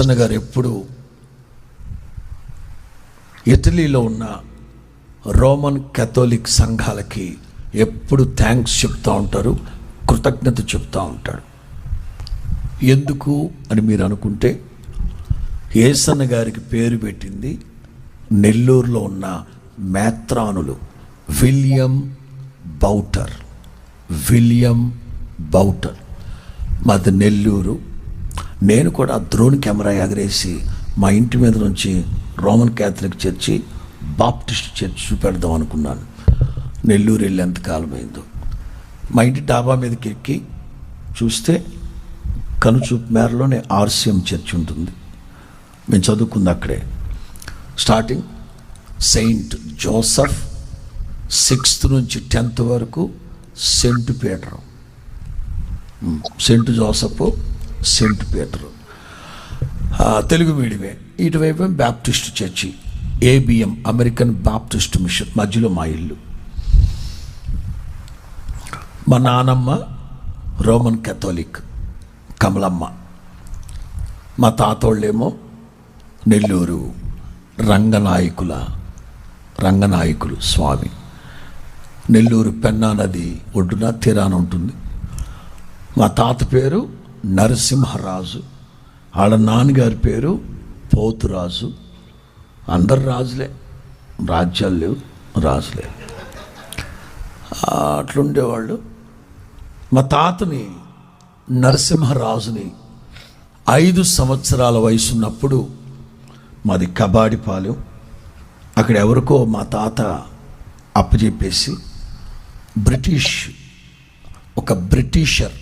అన్న గారు ఎప్పుడు ఇటలీలో ఉన్న రోమన్ కెథోలిక్ సంఘాలకి ఎప్పుడు థ్యాంక్స్ చెప్తూ ఉంటారు కృతజ్ఞత చెప్తూ ఉంటాడు ఎందుకు అని మీరు అనుకుంటే ఏసన్న గారికి పేరు పెట్టింది నెల్లూరులో ఉన్న మేత్రానులు విలియం బౌటర్ విలియం బౌటర్. మాది నెల్లూరు. నేను కూడా డ్రోన్ కెమెరా ఎగరేసి మా ఇంటి మీద నుంచి Roman Catholic church Baptist church చూపెడదాం అనుకున్నాను. నెల్లూరు వెళ్ళి ఎంత కాలమైందో మా ఇంటి డాబా మీదకి ఎక్కి చూస్తే కనుచూపు మేరలోనే ఆర్సిఎం చర్చ్ ఉంటుంది. మేము చదువుకుంది అక్కడే. స్టార్టింగ్ సెయింట్ జోసఫ్ సిక్స్త్ నుంచి టెన్త్ వరకు saint Peter saint Joseph saint Peter. Telugu మీడియమే. ఇటువైపు Baptist church A B M American Baptist mission మధ్యలో మా ఇల్లు. మా నానమ్మ రోమన్ కెథోలిక్ కమలమ్మ. మా తాతోళ్ళేమో నెల్లూరు రంగనాయకుల రంగనాయకులు స్వామి. నెల్లూరు పెన్నా నది ఒడ్డున తీరాన ఉంటుంది. మా తాత పేరు నరసింహరాజు. వాళ్ళ నాన్నగారి పేరు పోతురాజు. అందరు రాజులే. రాజ్యాలు లేవు రాజులే. అట్లుండేవాళ్ళు. మా తాతని నరసింహరాజుని ఐదు సంవత్సరాల వయసు ఉన్నప్పుడు మాది కబాడిపాలెం. అక్కడ ఎవరికో మా తాత అప్పచెప్పేసి బ్రిటిష్ ఒక బ్రిటిషర్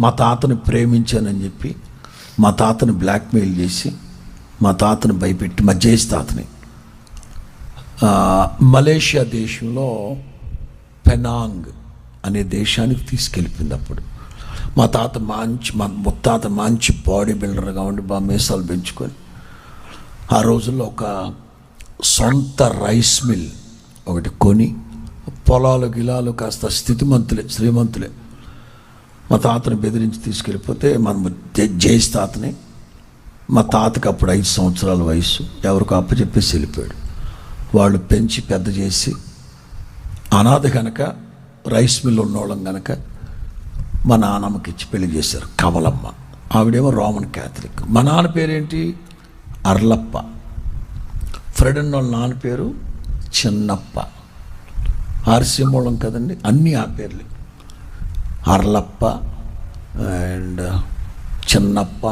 మా తాతని ప్రేమించానని చెప్పి మా తాతని బ్లాక్మెయిల్ చేసి మా తాతని భయపెట్టి మా జేస్ తాతని. మలేషియా దేశంలో పెనాంగ్ అనే దేశానికి తీసుకెళ్ళిపోయింది అప్పుడు. మా తాత మంచి మా ముత్తాత మంచి బాడీ బిల్డర్గా ఉండి బాగా మీసాలు పెంచుకొని ఆ రోజుల్లో ఒక సొంత రైస్ మిల్ ఒకటి కొని పొలాలు గిలాలు కాస్త స్థితిమంతులే శ్రీమంతులే. మా తాతని బెదిరించి తీసుకెళ్ళిపోతే మనం జేసి తాతని మా తాతకి అప్పుడు ఐదు సంవత్సరాల వయసు ఎవరికో అప్పచెప్పేసి వెళ్ళిపోయాడు. వాళ్ళు పెంచి పెద్ద చేసి అనాథ కనుక రైస్ మిల్ ఉన్నోళ్ళం కనుక మా నాన్నమ్మకి ఇచ్చి పెళ్ళి చేశారు కమలమ్మ. ఆవిడేమో రోమన్ క్యాథలిక్. మా నాన్న పేరేంటి? అర్లప్ప. ఫ్రెడ్ అన్న వాళ్ళ నాన్న పేరు చిన్నప్ప. ఆర్సీమూలం కదండి అన్నీ ఆ పేర్లు. అర్లప్ప అండ్ చిన్నప్ప.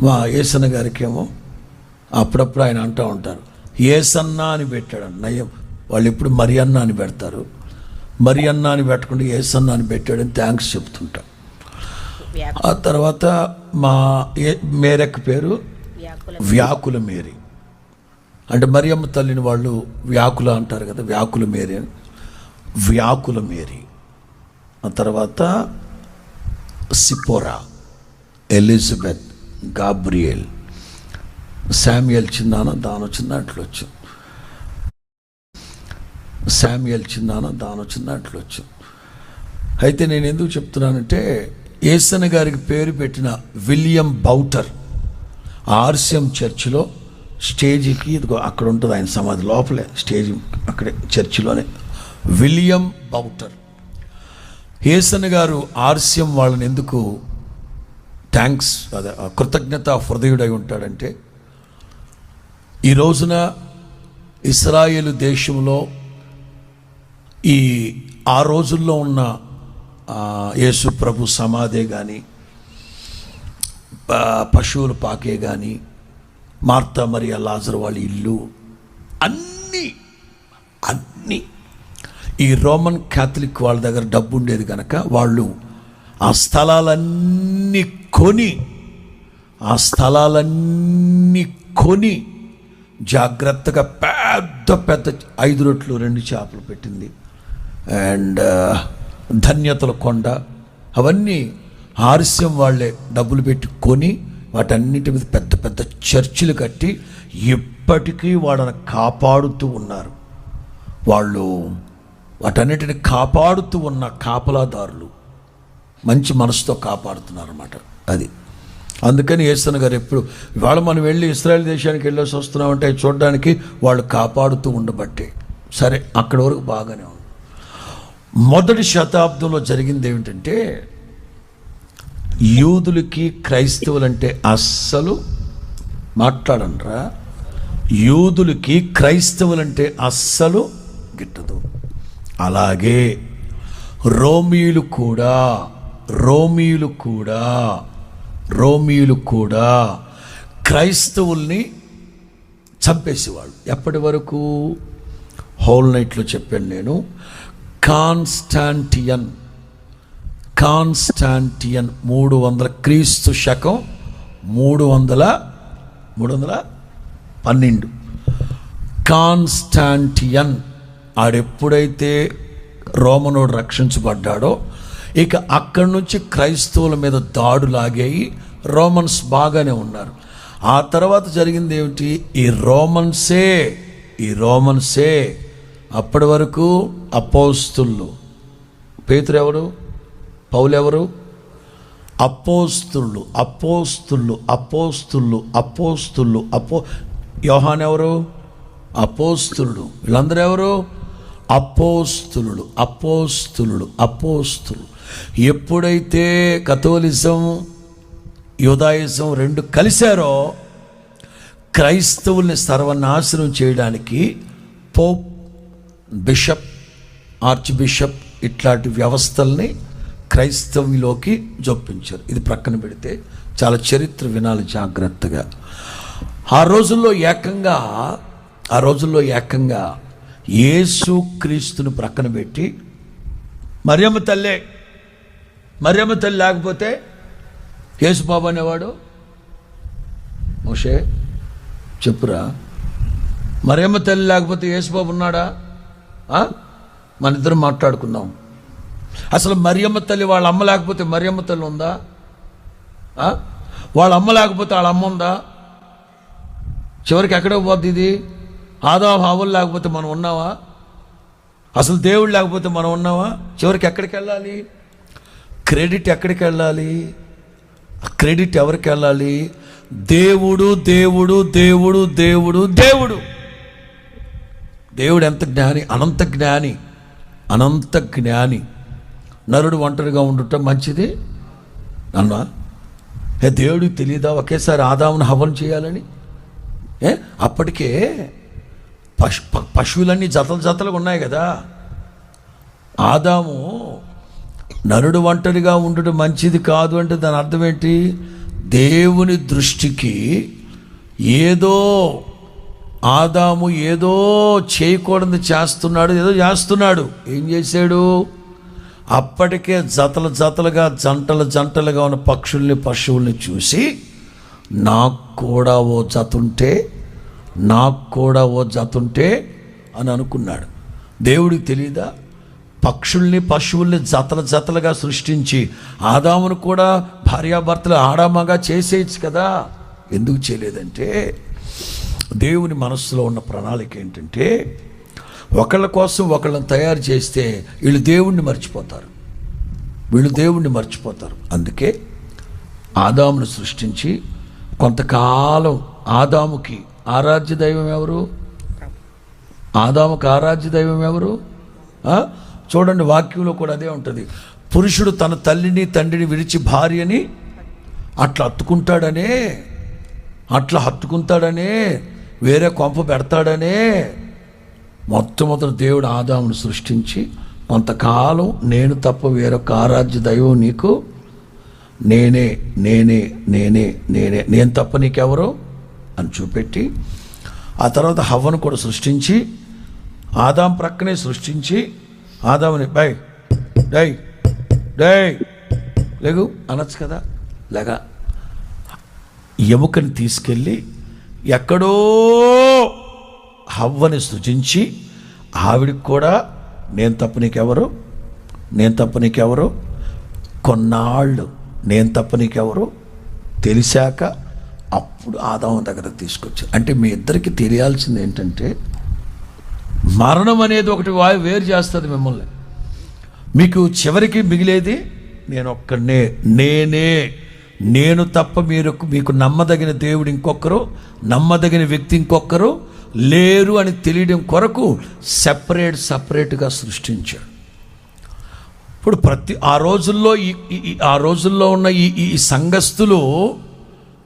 మా ఏసన్న గారికేమో అప్పుడప్పుడు ఆయన అంటూ ఉంటారు ఏసన్న అని పెట్టాడు నయ్యం వాళ్ళు ఎప్పుడు మరి అన్న అని పెడతారు. మరి అన్న అని పెట్టకుండా ఏసన్న అని పెట్టాడని థ్యాంక్స్ చెప్తుంటాం. ఆ తర్వాత మా ఏ మేరక్క పేరు? వ్యాకుల వ్యాకుల మేరీ. అంటే మరియమ్మ తల్లిని వాళ్ళు వ్యాకుల అంటారు కదా వ్యాకుల మేరీ అని. వ్యాకుల మేరీ. ఆ తర్వాత సిపోరా ఎలిజబెత్ గాబ్రియల్ శామ్యుయల్ చిన్నాన దాని చిన్నట్లు వచ్చు శామ్యుయల్ చిన్నాన దాని చిన్నట్లు వచ్చు అయితే నేను ఎందుకు చెప్తున్నానంటే ఏసన గారికి పేరు పెట్టిన విలియం బౌటర్ ఆర్సిఎం చర్చిలో స్టేజ్కి ఇదిగో అక్కడ ఉంటుంది ఆయన సమాధి లోపలే స్టేజ్ అక్కడే చర్చిలోనే విలియం బౌటర్. హేసన్ గారు ఆర్స్యం వాళ్ళని ఎందుకు థ్యాంక్స్ అదే కృతజ్ఞత హృదయుడై ఉంటాడంటే ఈ రోజున ఇస్రాయేల్ దేశంలో ఈ ఆ రోజుల్లో ఉన్న యేసు ప్రభు సమాధే కానీ పశువులు పాకే కానీ మార్తా మరియా లాజర్ వాళ్ళ ఇల్లు అన్నీ అన్నీ ఈ రోమన్ క్యాథలిక్ వాళ్ళ దగ్గర డబ్బు ఉండేది కనుక వాళ్ళు ఆ స్థలాలన్నీ కొని ఆ స్థలాలన్నీ కొని జాగ్రత్తగా పెద్ద పెద్ద ఐదు రొట్లు రెండు చేపలు పెట్టింది. అండ్ ధన్యతల కొండ అవన్నీ ఆలస్యం వాళ్ళే డబ్బులు పెట్టి కొని వాటన్నిటి మీద పెద్ద పెద్ద చర్చిలు కట్టి ఇప్పటికీ వాళ్ళని కాపాడుతూ ఉన్నారు. వాళ్ళు వాటన్నిటిని కాపాడుతూ ఉన్న కాపలాదారులు మంచి మనసుతో కాపాడుతున్నారు అన్నమాట అది. అందుకని యేసన్ గారు ఎప్పుడు ఇవాళ మనం వెళ్ళి ఇస్రాయల్ దేశానికి వెళ్ళేసి వస్తున్నామంటే చూడడానికి వాళ్ళు కాపాడుతూ ఉండబట్టే. సరే అక్కడి వరకు బాగానే ఉంది. మొదటి శతాబ్దంలో జరిగింది ఏమిటంటే యూదులకి క్రైస్తవులంటే అస్సలు మాట్లాడండ్రా యూదులకి క్రైస్తవులంటే అస్సలు గిట్టదు. అలాగే రోమియులు కూడా రోమియులు కూడా రోమియులు కూడా క్రైస్తవుల్ని చంపేసేవాళ్ళు. ఎప్పటి వరకు? హోల్ నైట్లో చెప్పాను నేను. కాన్స్టాంటియన్ కాన్స్టాంటియన్ మూడు వందల క్రీస్తు శకం మూడు వందల మూడు వందల పన్నెండు. కాన్స్టాంటియన్ ఆడెప్పుడైతే రోమనోడు రక్షించబడ్డాడో ఇక అక్కడి నుంచి క్రైస్తవుల మీద దాడులాగాయి రోమన్స్ బాగానే ఉన్నారు. ఆ తర్వాత జరిగింది ఏమిటి? ఈ రోమన్సే ఈ రోమన్సే అప్పటి వరకు అపోస్తుళ్ళు పేతురు ఎవరు? పౌలెవరు అపోస్తుళ్ళు అపోస్తుళ్ళు అపోస్తుళ్ళు అపోస్తుళ్ళు అపో యోహాన్ ఎవరు? అపోస్తులు. వీళ్ళందరూ ఎవరు? అపోస్తులు అపోస్తులు అపోస్తులు ఎప్పుడైతే కథోలిజం యుదాయిజం రెండు కలిశారో క్రైస్తవుల్ని సర్వనాశనం చేయడానికి పోప్ బిషప్ ఆర్చ్ బిషప్ ఇట్లాంటి వ్యవస్థల్ని క్రైస్తవులోకి జొప్పించారు ఇది ప్రక్కన పెడితే చాలా చరిత్ర వినాలి జాగ్రత్తగా. ఆ రోజుల్లో ఏకంగా ఆ రోజుల్లో ఏకంగా యేసు క్రీస్తును ప్రక్కన పెట్టి మరియమ్మ తల్లే మరియమ్మ తల్లి లేకపోతే యేసుబాబు అనేవాడు? మోషే చెప్పురా మరియమ్మ తల్లి లేకపోతే యేసుబాబు ఉన్నాడా? మన ఇద్దరం మాట్లాడుకుందాం. అసలు మరియమ్మ తల్లి వాళ్ళ అమ్మ లేకపోతే మరియమ్మ తల్లి ఉందా? వాళ్ళ అమ్మ లేకపోతే వాళ్ళ అమ్మ ఉందా? చివరికి ఎక్కడ పోద్ది ఇది? ఆదాభావం లేకపోతే మనం ఉన్నావా? అసలు దేవుడు లేకపోతే మనం ఉన్నావా? చివరికి ఎక్కడికి వెళ్ళాలి? క్రెడిట్ ఎక్కడికి వెళ్ళాలి? క్రెడిట్ ఎవరికి వెళ్ళాలి? దేవుడు దేవుడు దేవుడు దేవుడు దేవుడు. దేవుడు ఎంత జ్ఞాని? అనంత జ్ఞాని. అనంత జ్ఞాని. నరుడు ఒంటరిగా ఉండటం మంచిది? అన్నా ఏ దేవుడికి తెలియదా ఒకేసారి ఆదామును హవనం చేయాలని? ఏ? అప్పటికే పశు ప- పశువులన్నీ జతలు జతలుగా ఉన్నాయి కదా. ఆదాము నరుడు ఒంటరిగా ఉండడం మంచిది కాదు అంటే దాని అర్థం ఏంటి? దేవుని దృష్టికి ఏదో ఆదాము ఏదో చేయకూడదు చేస్తున్నాడు ఏదో చేస్తున్నాడు. ఏం చేశాడు? అప్పటికే జతల జతలుగా జంటలు జంటలుగా ఉన్న పక్షుల్ని పశువుల్ని చూసి నాకు కూడా ఓ జత ఉంటే నాకు కూడా ఓ జత ఉంటే అని అనుకున్నాడు. దేవుడికి తెలియదా పక్షుల్ని పశువుల్ని జతల జతలుగా సృష్టించి ఆదామును కూడా భార్యాభర్తలు ఆడామగా చేసేయచ్చు కదా? ఎందుకు చేయలేదంటే దేవుని మనస్సులో ఉన్న ప్రణాళిక ఏంటంటే ఒకళ్ళ కోసం ఒకళ్ళని తయారు చేస్తే వీళ్ళు దేవుణ్ణి మర్చిపోతారు. వీళ్ళు దేవుణ్ణి మర్చిపోతారు. అందుకే ఆదామును సృష్టించి కొంతకాలం ఆదాముకి ఆరాధ్య దైవం ఎవరు? ఆదాముకు ఆరాధ్య దైవం ఎవరు? చూడండి వాక్యంలో కూడా అదే ఉంటుంది. పురుషుడు తన తల్లిని తండ్రిని విడిచి భార్యని అట్లా హత్తుకుంటాడనే అట్లా హత్తుకుంటాడనే వేరే కొంప పెడతాడనే మొట్టమొదటి దేవుడు ఆదామును సృష్టించి కొంతకాలం నేను తప్ప వేరొక ఆరాధ్య దైవం నీకు నేనే నేనే నేనే నేనే నేను తప్ప నీకెవరో? అని చూపెట్టి ఆ తర్వాత హవ్వను కూడా సృష్టించి ఆదాం ప్రక్కనే సృష్టించి ఆదాముని బై డై డై లేగు అనొచ్చు కదా? లేగా ఎముకని తీసుకెళ్ళి ఎక్కడో హవ్వని సృజించి ఆవిడికి కూడా నేను తప్ప నీకెవరు నేను తప్ప నీకెవరు కొన్నాళ్ళు నేను తప్ప నీకెవరు తెలిసాక అప్పుడు ఆదాము దగ్గర తీసుకొచ్చారు. అంటే మీ ఇద్దరికి తెలియాల్సింది ఏంటంటే మరణం అనేది ఒకటి వాయు వేరు చేస్తుంది మిమ్మల్ని. మీకు చివరికి మిగిలేది నేను ఒక్కడనే నేనే. నేను తప్ప మీరు మీకు నమ్మదగిన దేవుడు ఇంకొకరు నమ్మదగిన వ్యక్తి ఇంకొకరు లేరు అని తెలియడం కొరకు సెపరేట్ సపరేట్గా సృష్టించాడు. ఇప్పుడు ప్రతి ఆ రోజుల్లో ఈ ఆ రోజుల్లో ఉన్న ఈ ఈ ఈ సంఘస్థులు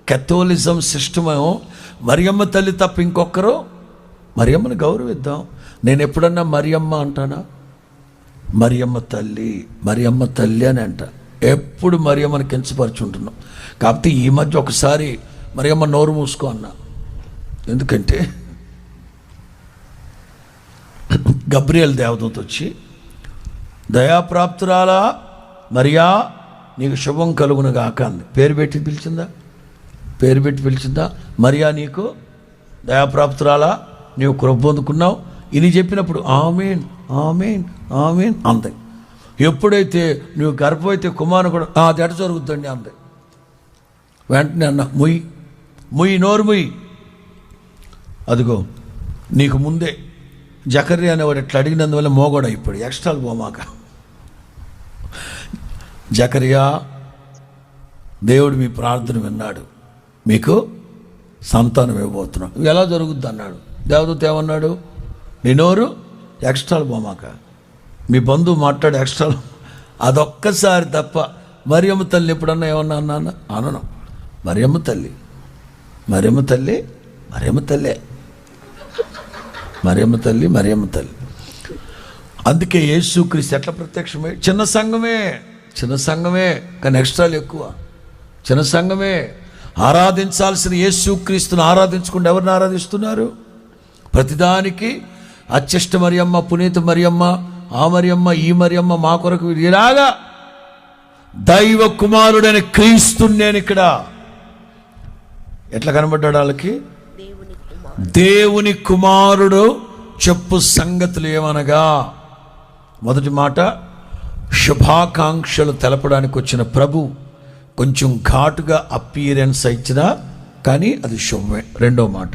కెథోలిజం సిస్టమ్ మరియమ్మ తల్లి తప్ప ఇంకొకరు మరియమ్మని గౌరవిద్దాం. నేను ఎప్పుడన్నా మరియమ్మ అంటానా? మరియమ్మ తల్లి మరియమ్మ తల్లి అని అంట. ఎప్పుడు మరియమ్మను కించపరుచుంటున్నాం. కాకపోతే ఈ మధ్య ఒకసారి మరియమ్మ నోరు మూసుకో అన్నా. ఎందుకంటే గబ్రియల్ దేవదూత వచ్చి దయాప్రాప్తురాలా మరియా నీకు శుభం కలుగును గాక అంది. పేరు పెట్టి పిలిచిందా? పేరు పెట్టి పిలిచిందా? మరియా నీకు? దయాప్రాప్తురాలా? నీవు కృప పొందుకున్నావు? ఇది చెప్పినప్పుడు ఆమెన్ ఆమెన్ ఆమెన్ అంది. ఎప్పుడైతే నువ్వు గర్భమైతే కుమారు కూడా "ఆ, అది ఎట జరుగుతుందండి అంది. వెంటనే అన్న ముయ్యి ముయ్యి నోరు ముయ్యి అదిగో నీకు ముందే జకర్య అనేవాడు ఇట్లా అడిగినందువల్ల మోగోడు ఇప్పుడు ఎక్స్ట్రాలు పోమాక. జకర్యా దేవుడు మీ ప్రార్థన విన్నాడు. మీకు సంతానం ఇవ్వబోతున్నాం. ఎలా జరుగుద్ది అన్నాడు దేవదూత ఏమన్నాడు? నీ ఎక్స్ట్రాలు పోమాక. మీ బంధువు మాట్లాడు ఎక్స్ట్రాలు అదొక్కసారి తప్ప మరియమ్మ తల్లి ఎప్పుడన్నా ఏమన్నా అన్నా అనను. మరియమ్మ తల్లి. మరియమ్మ తల్లి మరియమ్మ తల్లే. మరియమ్మ తల్లి మరియమ్మ తల్లి. అందుకే యేసుక్రీస్తు ఎట్లా ప్రత్యక్షమే? చిన్న సంఘమే. చిన్న సంఘమే. కానీ ఎక్స్ట్రాలు ఎక్కువ. చిన్న సంఘమే. ఆరాధించాల్సిన యేసుక్రీస్తుని ఆరాధించకుండా ఎవరిని ఆరాధిస్తున్నారు? ప్రతిదానికి అత్యష్ట మరియమ్మ పునీత మరియమ్మ ఆ మరియమ్మ ఈ మరియమ్మ మా కొరకు ఇలాగా దైవ కుమారుడైన క్రీస్తుని నేను ఇక్కడ ఎట్లా కనబడ్డాడు వాళ్ళకి? దేవుని కుమారుడు చెప్పు సంగతులు ఏమనగా? మొదటి మాట శుభాకాంక్షలు తెలపడానికి వచ్చిన ప్రభు కొంచెం ఘాటుగా అపీరెన్స్ ఇచ్చినా కానీ అది శుభమే రెండో మాట.